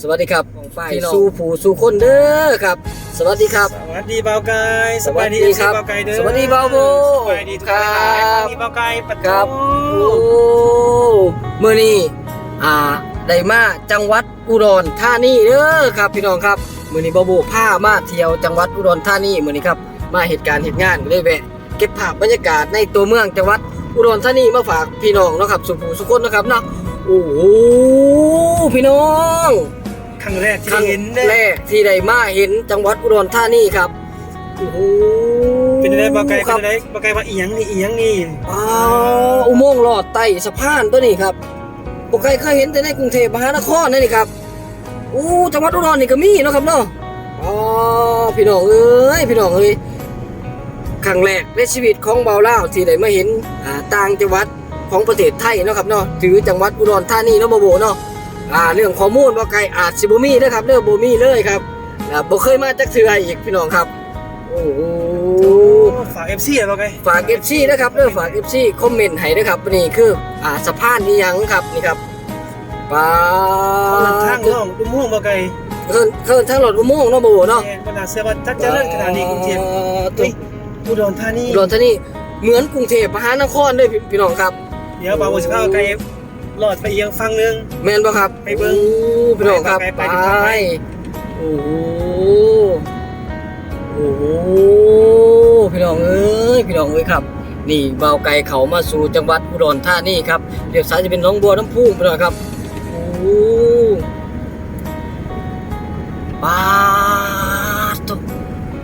สวัสดีครับของฝ่ายพี่น้องสู่ผู้สู่คนเด้อครับ สวัสดีครับ สวัสดีเบาไก่สบายดีสวัสดีครับเบาไก่เด้อสวัสดีเบาโบสบายดีทุกครัท่านบมีเบาไก่ปัดครับโโอ้มื้อนี้อ่าได้มาจังหวัดอุดรธานีเด้อครับ พี่น้องครับมื้อนี้บ่าวโบพามาเที่ยวจังหวัดอุดรธานีมื้อนี้ครับมาเหตุการณ์เหตุงานก็เลยแวะเก็บภาพบรรยากาศในตัวเมืองจังหวัดอุดรธานีมาฝากพี่น้องเนาะครับสุภูสุคนนะครับเนาะโอ้โหพี่น้อง ครั้งแรกคที่รั้งเห็นเด้แรกที่ได้มาเห็นจังหวัดอุดรธานีครับโอ้โหเป็นอะไรเบาไก่คเป็รันอะไรเบาไก่ว่าอีหยังนี่อีหยังนี่อ้าวอุโมงค์ลอดไต่สะพานตัวนี้ครับปกติเคยเห็นแต่ในกรุงเทพมหานครนั่นนี่ครับอู้จังหวัดอุดรนี่ก็มีเนาะครับเนาะอ๋อพี่น้องเอ้ยพี่น้องเอ้ยครั้งแรกในชีวิตของเบาเล่าวที่ได้มาเห็นอ่าต่างจังหวัดของประเทศไทยเนาะครับเนาะถือจังหวัดอุดรธานีเนาะบ่โบเนาะ อ่าเรื่องข้อมูลบ่ไกลอาจสิบ่มีเด้อครับเด้อบ่มีเลยครับอ่าบ่เคยมาจักเทื่ออีกพี่น้องครับ โอ้โหฝาก FC อะเบาไก่ฝาก FC นะครับเด้อฝาก FC คอมเมนต์ให้นะครับนี่คืออ่าสะพานนี่ยังครับนี่ครับปลาทางทางน้องตุ้มม่วงเบาไก่เคินเคินทางรถอุโมงค์เนาะบ่เนาะแม่นบ่น่าเชื่อว่าจักเจริญขนาดนี้กรุงเทพตัวเฮ้ยอุดรธานีอุดรธานีเหมือนกรุงเทพมหานครเด้อพี่พี่น้องครับ เดี๋ยวเบาสิพาเบา ไก่รอดไปอีกฝั่งหนึง แม่นบ่ครับไปเบิ่งโอ้พี่น้องครับไปไปไปไป ไปโอ้โหโอ้โหพี่น้องเอ้ยพี่น้องเอ้ยครับ นี่เบาวไก่เขามาสู่จังหวัดอุดรธานีครับเลี้ยวซ้ายจะเป็นหน้องบัวน้ำพุพี่น้องครับโอ้โหปาดตุ๊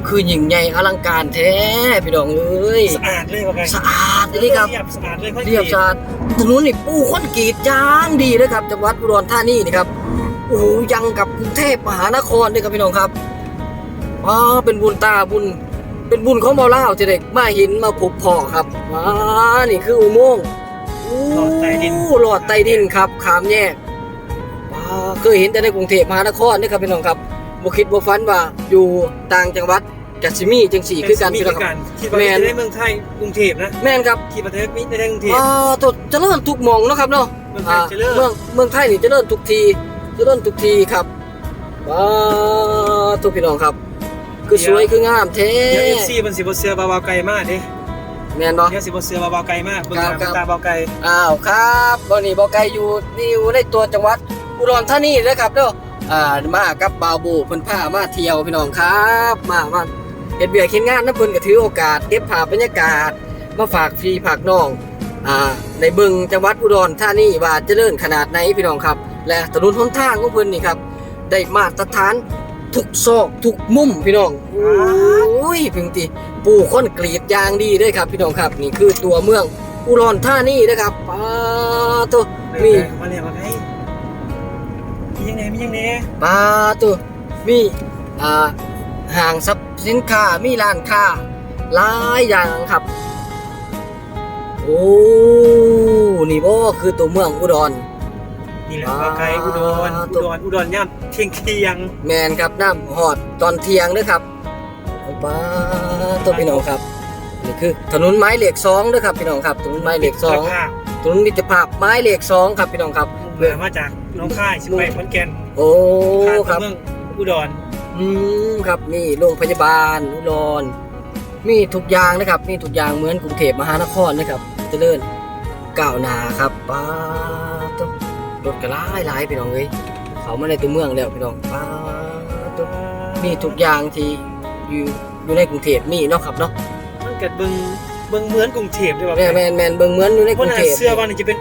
คือยิ่งใหญ่อลังการแท้พี่น้องเอ้ยสะอาดเลยเบาไก่สะอาดเลยครับเรียบสะอาดเลยค่อยเรียบสะอาดถนนนี่ปูคอนกรีตยางดีเลยครับจังหวัดอุดรธานีนี่ครับโอ้โหยังกับกรุงเทพมหานครด้วยครับพี่น้องครับอ๋อเป็นบุญตาบุญเป็นบุญของเมาเล่าวจะได้มาเห็นมาพบพ่อครับอ่านี่คืออุโมงค์อู้หลอดใต้ดินหลอดใต้ดินครับขามแยกอ่าเคยเห็นแต่ในกรุงเทพมหานครนี่ครับพี่น้องครับบ่คิดบ่ฝันว่าอยู่ต่างจังหวัด กัสิมีจังสี่คือกันมีพี่น้องคกัรับนคิดว่าแม่นจะได้เมืองไทยกรุงเทพนะแม่นครับคิดว่าจะได้มีได้กรุงเทพอ่าตัวเจริญทุกหมองเนาะครับเนาะเมืองไทยเจริญเมืองเมืองไทยนี่เจริญทุกทีเจริญทุกทีครับว้าทุกพี่น้องครับ คือสวยคืองามแท้เดี๋ยวเอฟซีมันสิบเสือบาบาไก่มากเด้แม่นบ่เดี๋ยวสิบเสือบาบาไก่มากเบิ่งครัตาบครับตาบาไก่อ้าวครับวันนี้บอกไกลอยู่นี่อยู่ในตัวจังหวัดอุดรธานีเลยครับเด้ออ่ามากับบาวบูเพิ่นพามาเที่ยวพี่น้องครับ มามา เฮ็ดเบียร์เฮ็ดงานนะเพิ่นก็ถือโอกาสเก็บภาพบรรยากาศ มาฝากพี่ฝากน้องอ่าในเบิ่งจังหวัดอุดรธานีว่าเจริญขนาดไหนพี่น้องครับ และถนนหนทางของเพิ่นนี่ครับ ได้มาตรฐานทุกซอกทุกมุมพี่น้องโอ้ยเพิ่งติปูคอนกรีตอย่างดีเลยครับพี่น้องครับ นี่คือตัวเมืองอุดรธานีนะครับป้าตัวมีมาเนี่ยมาไงมียังไงมียังไงป้าตัวมีอ่าห้างสรรพ สินค้ามีร้านค้าหลายอย่างครับ โอ้นี่บ่คือตัวเมืองอุดร นี่แหละบาไก่อุดรอุดรอุดรย่ำเที่ยงเที่ยงแมนครับน้ำหอดตอนเที่ยงเด้วยครับเอาป้าตัวพี่น้องครับนี่คือถนนไม้เหล็กสองเด้วยครับพี่น้องครับถนนไม้เหล็กสองราคาถนนมิตรภาพไม้เหล็กสองครับพี่น้องครับเบื่อมาจากหน้องค่ายสิไปขอนแก่นโอ้ข้ามครับเมืองอุดร อืมครับนี่โรงพยาบาลอุดรมีทุกอย่างนะครับ มีทุกอย่างเหมือนกรุงเทพมหานครนะครับเจริญก้าวหน้าครับป้าตัวรถกระไรหลายพี่น้องเอ้ยเขามาในตัวเมืองแล้วพี่น้องป้าตัวมีทุกอย่างที่อยู่อยู่ในกรุงเทพมีเนาะครับเนาะมันเกิดเบิ่งเบิ่งเหมือนกรุงเทพด้วยว่าแมนแมนแมนเบิ่งเหมือนอยู่ในกว่ารุงน่าเทพเสื้อว่านี่จะเป็น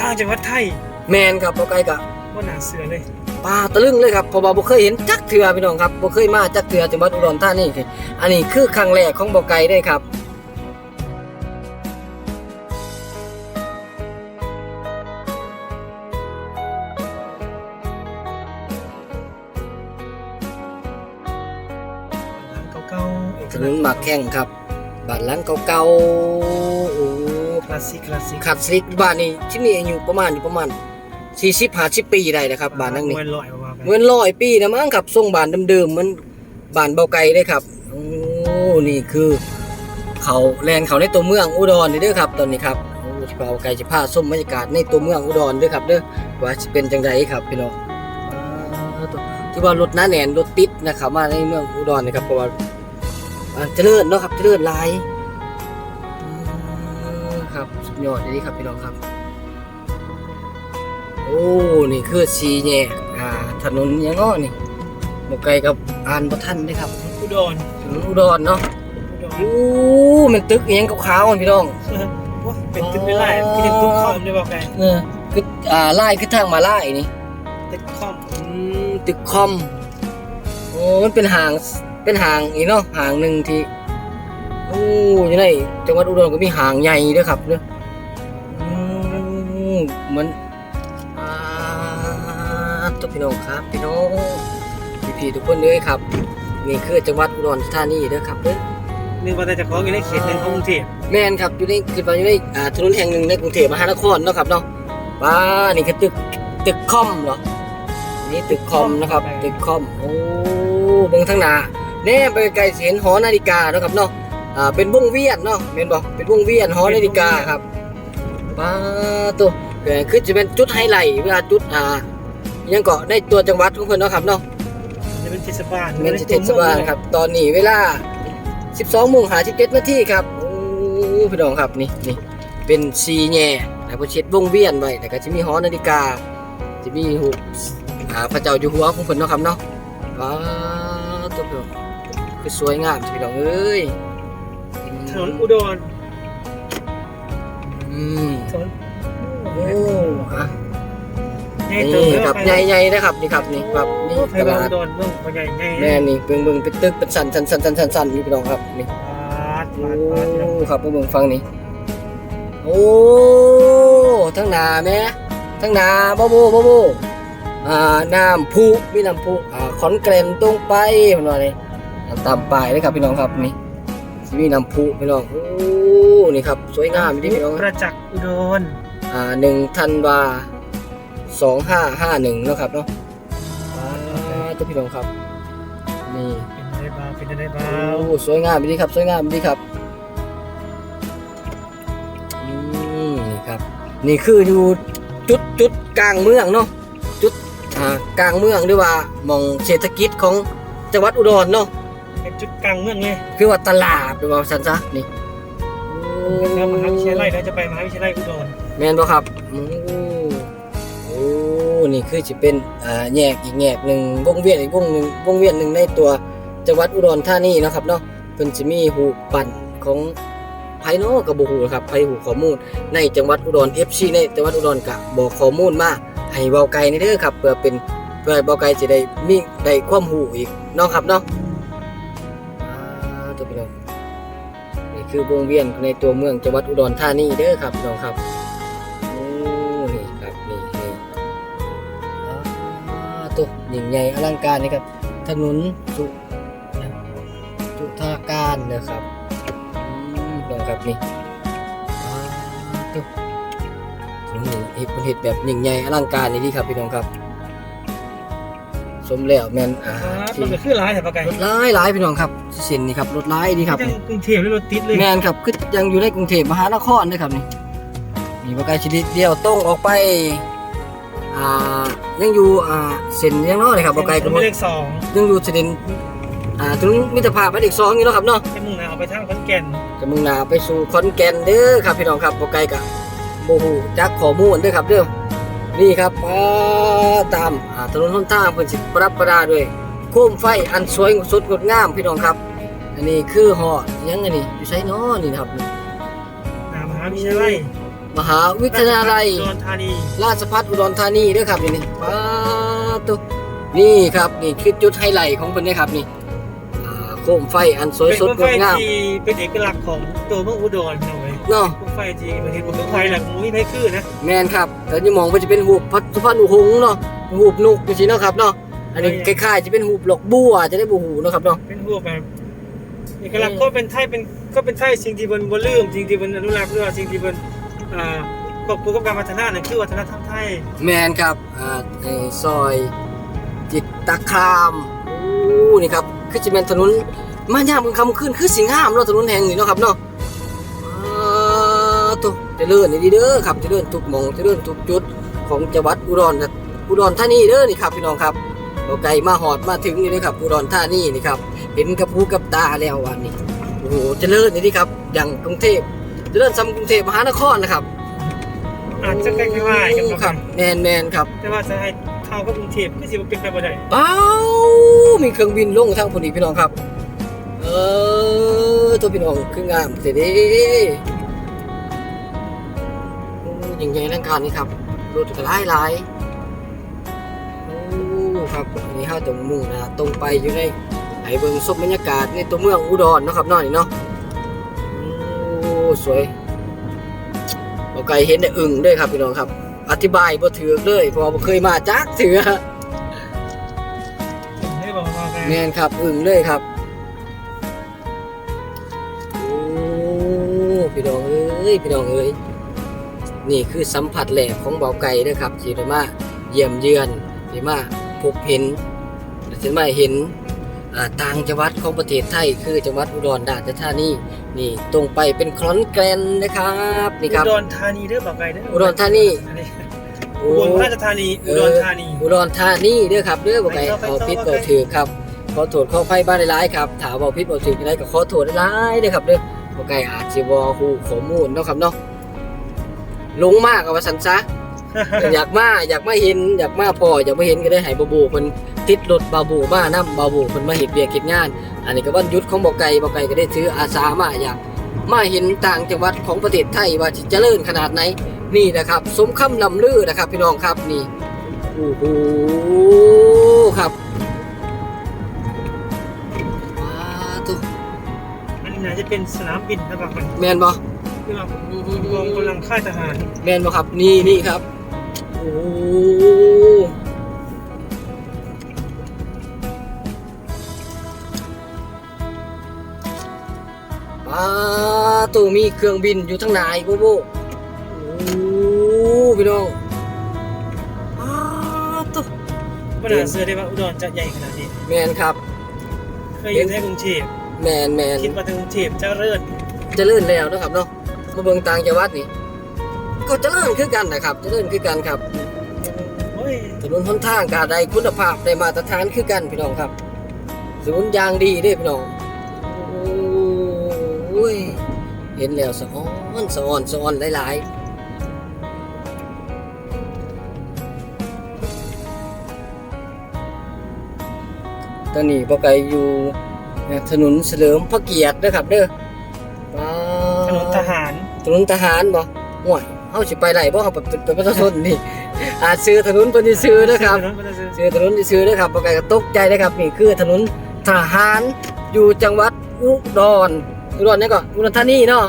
ต่างจังหวัดไทยแมนครับบ่ไกลกะว่าน่าเสื้อเลย ปลาตะลึงเลยครับเพราะว่าบ่เคยเห็นจักเทื่อพี่น้องครับบ่เคยมาจักเทื่อจังหวัดอุดรธานีคืออันนี้คือครั้งแรกของบ่ไกลได้ครับถร้านเก่าๆเอกนลักนษณ์หมากแข้งครับบ้านหลังเก่าๆโอ้คลาสสิกคลาสสิกขัดสลิกบ้านนี้ที่มีอายุประมาณอยู่ประมาณ 40 50ปีได้นะครับบ้านหลังนี้มวยลอยว่าไปเหมือนร้อยปีนะมั้งครับทรงบานเดิมๆเหมันบานเบาไก่ได้ครับโอ้นี่คือ เขาแลนเขาในตัวเมืองอุดรนี่เด้อครับ ตอนนี้ครับโอ้ที่เบาไก่จะพาส้มบรรยากาศในตัวเมืองอุดรเด้อครับเด้อว่าจะเป็นจังไดครับพี่น้องอ่าตัวคือว่ารถหน้าแหนนรถติดนะครับมาในเมืองอุดรนะครับเพราะว่าอ่าเจริญเนาะครับเจริญหลายอืมครับสุดยอดเลยครับพี่น้องครับ โอ้ นี่คือสีแยกอ่า ถนนยังง้อนี่บ่ไกลกับอ่านบ่ทันเด้ครับอุดรถนนอุดรเนาะอุดรโอ้มันตึกอิหยังขาวๆพี่น้อง โอ้ยเป็นตึกไม่ไล่พี่เป็นตึกคอมได้บอกไงเออคืออ่าลายคือทางมาลายนี่ ตึกคอมอืมตึกคอม โอ้มันเป็นห่าง เป็นห่างอีกเนาะห่างหนึ่งที่โอ้อยู่ในจังหวัดอุดรก็มีห่างใหญ่ด้วยครับเนาะอืมเหมือนอ่า ตัวพี่น้องครับ พี่น้องพี่พี่ๆทุกคนเลยครับ นี่คือจังหวัดอุดรธานีเด้อครับเด้อนึกว่าแต่จะของอยู่ในเขตหนึ่งของกรุงเทพแม่นครับอยู่ในคือว่าอยู่ในอ่าถนนแห่งหนึ่งในกรุงเทพมหานครเนาะครับเนาะว้านี่คือตึกตึกคอมเหรอนี่ตึกคอมนะครับ ตึกคอมโอ้เบิ่งทางหน้าแน่ไปไกลสิเห็นหอนาฬิกาเนาะครับเนาะอ่าเป็นวงเวียนเนาะแม่นบ่เป็นวงเวียนหอนาฬิกาครับว้าตัวก็คือจะเป็นจุดไฮไลท์เวลาจุดอ่า ยังเกาะในตัวจังหวัดของเพิ่นเนาะครับเนาะจะเป็นเทศบาลเมนเทศบาลครับ ตอนนี้เวลา 12โมง57นาทีครับโอ้พี่น้องครับนี่นี่เป็นซีแง่แล้วก็เช็ดวงเวียนไว้แต่ก็จะมีหอนาฬิกาจะมีหูปอ่าพระเจ้าอยู่หัวของเพิ่นเนาะครับเนาะว้าวตัวพี่น้องคือสวยงามพี่น้องเอ้ยถนนอุดรอืมถนน นี่เลยครับใหญ่ๆนะครับนี่ครับนี่ครับนี่ไทตยบาลาลดอุดรเมืองเขาใหญ่ใหญ่แม่นี่เบิ่งเบิ่งเป็นตึกเป็นสันสันสันสันสันสันนี่พี่น้องครับนี่ปาดโอ้ปาดปาดพี่น้องครับมาเบิ่งฟังนี่โอ้ทั้งหนาแม่ทั้งหนาบ่โบบ่โบอ่าน้ำพุมีน้ำพุอ่าขอนแก่นตรงไปมันว่านี่ตามป้ายเลยครับพี่น้องครับนี่สิมีน้ำพุพี่น้องโอ้นี่ครับสวยงามดีพี่น้องประจักษ์อุดรอ่าหนึ่งธันวา สองห้าห้าหนึ่งนาะครับเนาะอ่าตัวพี่น้องครับ นี่เป็นอะไรบ้างเป็นอะไรบ้าโอ้งสวยงามดีครับ สวยงามดีครับอืมนี่ครับ นี่คืออยู่จุดจุดกลางเมืองเนาะจุดอ่ากลางเมืองหรือว่าหมองเศรษฐกิจของจังหวัดอุดรเนาะเป็นจุดกลางเมืองเลยคือว่าตลาดหรือว่าสันซะนี่โอ้เป็นมหาวิทยาลัยแล้วจะไปมหาวิทยาลัยอุดรแม่นบ่ครับโอ้โอ้ นี่คือจะเป็นอ่าแยกอีกแยกหนึ่งวงเวียนอีกวงหนึ่งวงเวียนหนึ่งในตัวจังหวัดอุดรธานีนะครับเนาะเพิ่นจะมีหูปั่นของไผเนะก็บ่ฮู้นะครับไผหูข้อมูล ในจังหวัดอุดร FC ในจังหวัดอุดรก็บอกข้อมูลมาให้เว้าไกลนี่เด้อครับเพื่อเป็นเพื่อให้เว้าไกลจะได้มีได้ความรู้อีกเนาะครับเนาะอ่าตัวพี่น้องนี่คือวงเวียนในตัวเมืองจังหวัดอุดรธานีเด้อครับพี่น้องครับ ยิ่งใหญ่อลังการนี่ครับ ถนนสุสุทาการนะครับอืมลองครับนี่อ่าตัวถนนนี่เห็ดเป็นเห็ดแบบยิ่งใหญ่อลังการนี่ดีครับพี่น้องครับ สมแล้วแมนอ่าปาดที่มันก็คือหลายแต่ปะไก่รถร้ายหลายพี่น้องครับเส้นนี่ครับรถร้ายดีครับยังกรุงเทพหรือรถติดเลยแมนครับคือยังอยู่ในกรุงเทพมหานครด้วยครับนี่มีประกายชนิดเดียวตรงออกไป อ่ายังอยู่อ่าเส้นยังน้อยเลยครับประกายถก็นบ่นเลขสองยังอยู่เส้นอ่าถึงมิตรภาพหมายเลขสองอยู่เนาะครับเนาะจะมุ่งหน้าเอาไปทางขอนแก่นจะมุ่งหน้าไปสู่ขอนแก่นเด้อครับพี่น้องครับประกายกับโมหูจักข้อมูลเด้อครับเด้อนี่ครับอ่าตามอ่าถนนหนทางเพิ่นสิปรับประดาด้วยโคมไฟอันสวยสดงดงามพี่น้องครับ อันนี้คือหอดยังไงนี่อยู่ไสเนาะนี่นะครับหน้ามหาวิทยาลัย มหาวิทยาลัยอุดรธานีราชภัฏอุดรธานีเด้วยครับนี่นี่ป้าตุนี่ครับนี่คือจุดไฮไลท์ของเพิ่นเด้ครับนี่อ่าโคมไฟอันสวยเป็นสดรถงไฟดงามที่เป็นเอกลักษณ์ของตัวเมืองอุดรเอาไว้เนาะรถไฟที่ประเทศเมืองไทยแหละมุ้ยไม่คือนะแมนครับ แต่จะมองว่าจะเป็นหูปพัดสุพรรณหงส์เนาะหูปนุกจังซี่เนาะครับเนาะอันนี้คล้ายๆจะเป็นหูปหลอกบัวจะได้บ่หูเนาะครับเนาะเป็นพวกแบบเอกลักษณ์ก็เป็นไทยเป็นก็เป็นไทยสิ่งที่บนบนลืมสิ่งที่บนอนุรักษ์หรือว่าสิ่งที่บน อ่าควบคู่กับการพัฒนานั่นคือวัฒนธรรมไทยแมนครับอ่าไอ้ซอยจิตตะคามโอ้นี่ครับคือจะเป็นถนนมายามกลางค่ำคืนคือสิงามเนาะถนนแห่งนี้เนาะครับเนาะอ่าตัวเจริญนี่ดีเด้อครับเจริญทุกหมองเจริญทุกจุดของจังหวัดอุดรนะอุดรธานีเด้อนี่ครับพี่น้องครับบ่ไกลมาหอดมาถึงนี่นะครับอุดรธานีนี่ครับเห็นกับหูกับตาแล้ววันนี้โอ้โหเจริญนี่ครับอย่างกรุงเทพ เจริญซ้ำกรุงเทพมหานครนะครับอาจจะใกล้ๆกันคครัรับบแมนแมนครับ แต่ว่าจะให้เข้ากับกรุงเทพก็สิบ่เป็นไปบ่ได้เอ้ามีเครื่องบินลงทางพอดีพี่น้องครับ เออตัวพี่น้องคืองามเสียดีโอ้ยังไงร่างการนี่ครับรถก็หลายหลายโอ้ครับอันนี้ห้าตรงมุ่งนะตรงไปอยู่ในไห้เบิงซบบรรยากาศในตัวเมืองอุดรเนาะครับเน้อยเนาะโอ้ สวยบ่ไกลเห็นได้อึ่งด้วยครับพี่น้องครับ อธิบายบ่ถือเลยเพราะว่าบ่เคยมาจักเถือได้บอกว่าไงแมนครับอึ่งเลยครับโอ้พี่น้องเอ้ยพี่น้องเอ้ยนี่คือสัมผัสแหลกของเบาไก่เด้อครับที่ได้มาเยี่ยมเยือนที่มาพบเห็นและที่มาเห็นอ่า ต่างจังหวัดของประเทศไทย คือจังหวัดอุดรราชธานีนี่ตรงไปเป็นคลอนแกรนนะครับนี่ครับอุดรธานีเด้อบอกไกลเด้ออุอุดรธานีโอ้อุบลราชธานีอุดรธานีอุดรธานีเด้อครับเด้อบ่ไก่ไปต่อไปเอาต่อพิษไปเอาถือครับขอโทษขออภัยบ้านหลายๆครับถามว่าพิษเอาถืออะไรก็ขอโทษหลายๆเด้อครับเด้อบ่ไก่อาจสิบ่ฮู้ข้อมูลเนาะครับเนาะหลงมากเอาว่าซั่นซะอยากมาอยากมาเห็นอยากมาพออยากมาเห็นก็ได้ให้บาบูเพิ่น ติดรถบาบูมานํบาบูเพิ่นมาเฮ็ดเวียกเฮ็ดงาน อันนี้ก็วันหยุดของบ่ไก่บ่ไก่ก็ได้ถืออาสามาอยากมาเห็นต่างจังหวัดของประเทศไทยว่าสิเจริญขนาดไหนนี่นะครับ สมคำนำลือนะครับ พี่น้องครับนี่โอ้โหครับว้าตัวอันนี้น่าจะเป็นสนามบินนะบอกมันแมนบ่ที่เรากองกำลังค่ายทหารแมนบ่ครับนี่นี่ครับโอ้ โหว้าตัวมีเครื่องบินอยู่ทั้งนายโบโบโอ้พี่น้องว้าตัวไม่น่าเชื่อได้ว่าอุดรจะใหญ่ขนาดนี้ แมนครับ เคยอยู่ในกรุงเทพแมนแมนคิดว่าในกรุงเทพเจะเลิศเจริญแล้วเนาะครับเนาะมาเบิ่งต่างจังหวัดนี่ก็เจริญคือกันนะครับเจริญคือกันครับโอ้ยถนนหนทางการใดคุณภาพได้มาตรฐานคือกันพี่น้องครับสมุนยางดีเด้พี่น้องโอ้ย เห็นแล้วสะอ้อนสะอ้อนสะอ้อนหลายๆตอนนี้บ่ไกลอยู่ถนนเฉลิมพระเกียรติเด้อครับเด้อว้าวถนนทหาร ถนนทหารบ่ห่วยเฮาสิไปไหนบ่ครับเป็นเป็นประชาชนนี่อาจซื้อถนนตัวนี้ซื้อนะครับถนนมันจะซื้อซื้อถนนที่ซื้อนะครับบ่ไกลก็ตกใจนะครับนี่คือถนนทหารอยู่จังหวัดอุดร อุดรนี่ก็อุดรธานีเนาะ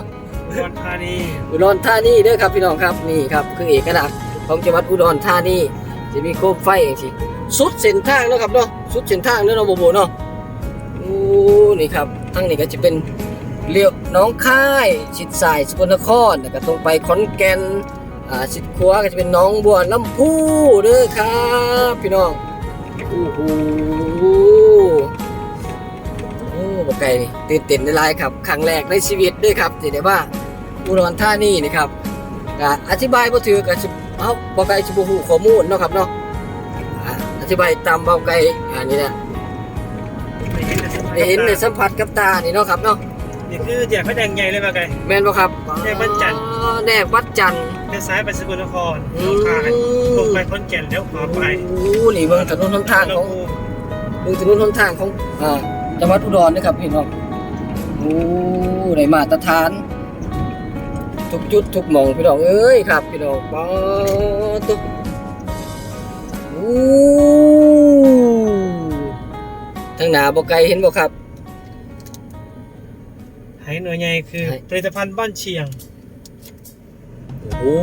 อุดรธานีอุดรธานีเด้อครับพี่น้องครับนี่ครับคือเอกลักษณ์ของจังหวัดอุดรธานีจะมีโคมไฟอย่างที่สุดเส้นทางเนาะครับเนาะสุดเส้นทางเนาะเนาะโบโบเนาะโอ้นี่ครับทั้งนี้ก็จะเป็นเลี้ยวหน้องค่ายชิดสายสกลนครแล้วก็ตรงไปขอนแก่นอ่าชิดขวาก็จะเป็นหน้องบัวลำพูเด้อครับ พี่น้องโอ้โหโอ้ บ่ไกลนี่ตื่นเต้นในไลายครับครั้งแรกในชีวิตด้วยครับที่ได้ว่าอุดรธานีนี่ครับก็อธิบายบ่ถือก็สิเอ้าบ่ไกลสิบ่ฮู้ข้อมูลเนาะครับเนาะอ่าอธิบายตามเบาไกลอันนี้นะได้เห็นได้สัมผัสกับตานี่เนาะครับเนาะนี่คือแยกพระแดงใหญ่เลยมาไกลแม่นบ่ครับแยกวัดจันทร์อ๋อแนกวัดจันทร์เลี้ยวซ้ายไปสกลนครอืลมงคายลงไปขอนแก่นแล้วขวาไปโอ้นี่เบิ่งถนนหนทางของเบิ่งถนนหนทางของอ่า จังหวัดอุดรนะครับพี่น้องโอ้ได้มาตรฐาน ทุกจุดทุกหม่องพี่น้องเอ้ยครับพี่น้องป๊าดตุ๊กโอ้ทางหนาบ่ไกลเห็นบ่ครับไหหน่วยใหญ่คือไหผลิตภัณฑ์บ้านเชียงโอ้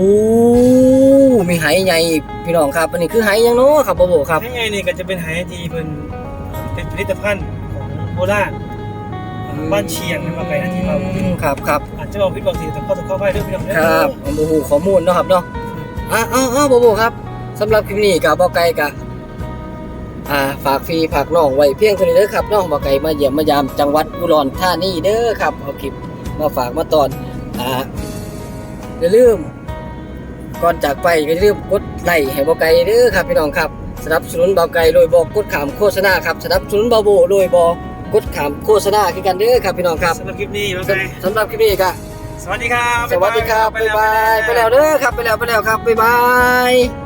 มีไหใหญ่พี่น้องครับอันนี้คือไหหยังเนาะครับบ่บ่ครับไหใหญ่นี่ก็จะเป็นไหที่เป็นเป็นผลิตภัณฑ์ของ โบราณบ้านเชียงนะมาไกลนะที่เราอืมครับครับอาจจะบอกพิษบอกสิ่งแต่ข้อตกข้อไปด้วยพี่น้องเด้อครับผมบ่ฮู้ข้อมูลเนาะครับเนาะอะอ้าวอ้าวบ่บ่ครับสำหรับคลิปนี้ก็บ่ไกลก็อ่าฝากฟรีฝากน้องไว้เพียงเท่านี้เด้อครับน้องบ่ไกลมาเยี่ยมมายามจังหวัดอุดรธานีเด้อครับเอาคลิปมาฝากมาตอนอ่าอย่าลืมก่อนจากไปก็อย่าลืมกดไลค์ให้บ่ไกลเด้อครับพี่น้องครับสนับสนุนเบาไก่โดยบอกกดขามโฆษณาครับสนับสนุนเบาโบโดยบอก ดขามโฆษณาคือกันเด้อครับพี่น้องครับสำหรับคลิปนี้ว่าสไงสำหรับคลิปนี้ก็สวัสดีครับ สวัสดีครับบ๊ายบายไปแล้วเด้อครับไปแล้วไปแล้วครับบ๊ายบาย